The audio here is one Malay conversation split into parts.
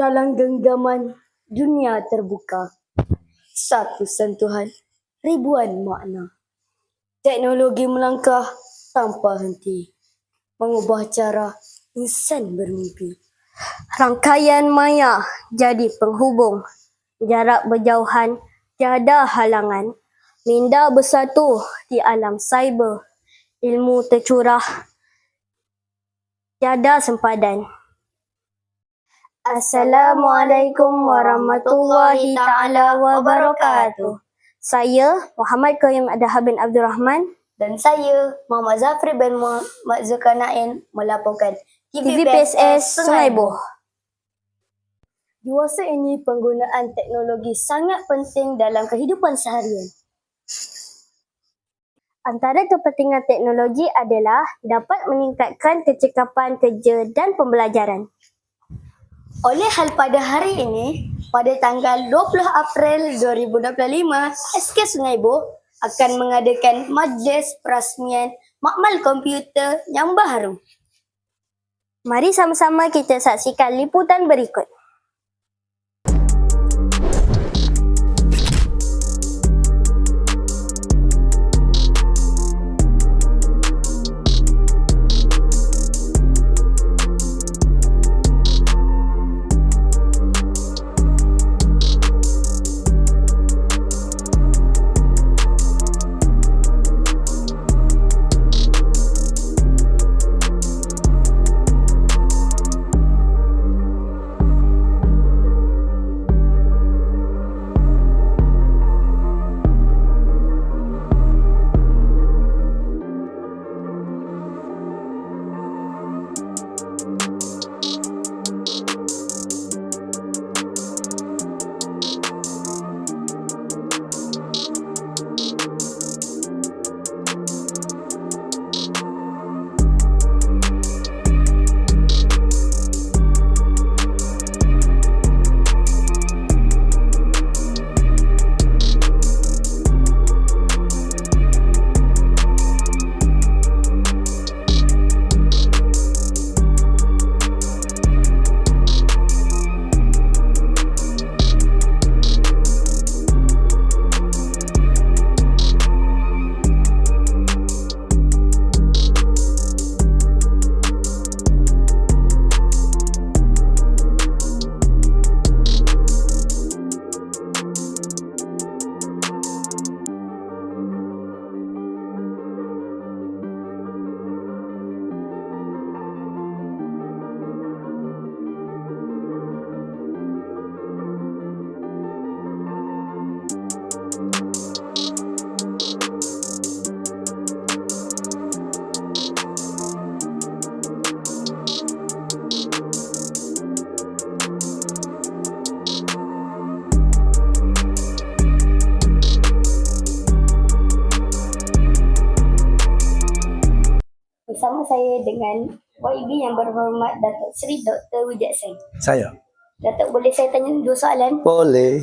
dalam genggaman dunia terbuka. Satu sentuhan, ribuan makna. Teknologi melangkah tanpa henti. Mengubah cara insan bermimpi. Rangkaian maya jadi penghubung. Jarak berjauhan tiada halangan. Minda bersatu di alam cyber. Ilmu tercurah tiada sempadan. Assalamualaikum warahmatullahi taala wabarakatuh. Saya Muhammad Qayyum Adham bin Abdul Rahman Dan saya, Muhammad Zafri bin Muhammad Zulkarnain melaporkan TVPSS Sungai Buh. Di masa ini penggunaan teknologi sangat penting dalam kehidupan seharian. Antara kepentingan teknologi adalah dapat meningkatkan kecekapan kerja dan pembelajaran. Oleh hal pada hari ini, pada tanggal 20 April 2025, SK Sungai Buh akan mengadakan majlis perasmian makmal komputer yang baru. Mari sama-sama kita saksikan liputan berikut. Bersama saya dengan YB yang berhormat Datuk Seri Dr. Wijat Sen. Saya. Datuk boleh saya tanya dua soalan? Boleh.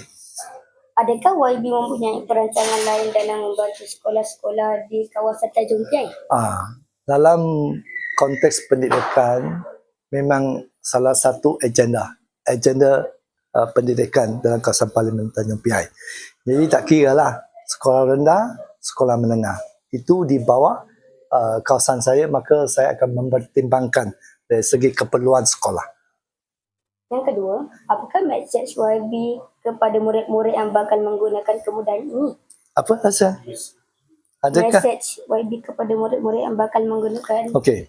Adakah YB mempunyai perancangan lain dalam membantu sekolah-sekolah di kawasan Tanjung Piai? Ah, dalam konteks pendidikan memang salah satu agenda agenda uh, pendidikan dalam kawasan Parlimen Tanjung Piai. Jadi tak kira lah sekolah rendah, sekolah menengah. Itu di bawah uh, kawasan saya maka saya akan mempertimbangkan dari segi keperluan sekolah. Yang kedua, apakah message YB kepada murid-murid yang bakal menggunakan kemudahan ini? Apa rasa? Adakah? Message YB kepada murid-murid yang bakal menggunakan Okey.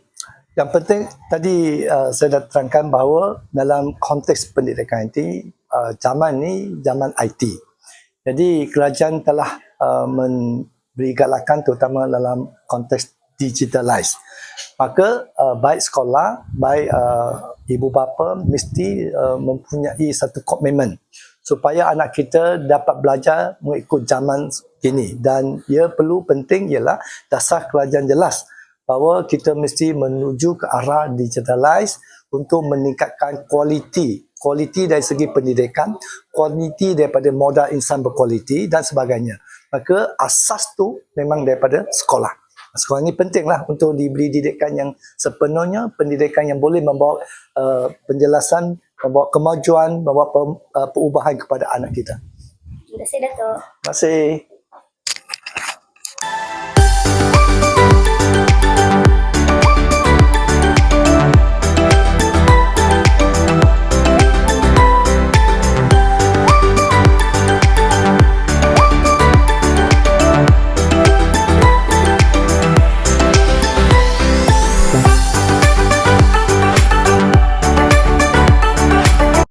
Yang penting tadi uh, saya dah terangkan bahawa dalam konteks pendidikan ini uh, zaman ni zaman IT. Jadi kerajaan telah uh, memberi galakan terutama dalam konteks digitalize. Maka uh, baik sekolah, baik uh, ibu bapa mesti uh, mempunyai satu komitmen supaya anak kita dapat belajar mengikut zaman ini. Dan ia perlu penting ialah dasar kerajaan jelas bahawa kita mesti menuju ke arah digitalize untuk meningkatkan kualiti. Kualiti dari segi pendidikan kualiti daripada modal insan berkualiti dan sebagainya. Maka asas tu memang daripada sekolah sekolah ini pentinglah untuk diberi didikan yang sepenuhnya pendidikan yang boleh membawa uh, penjelasan membawa kemajuan, membawa pe- uh, perubahan kepada anak kita. Terima kasih Dato'. Terima kasih.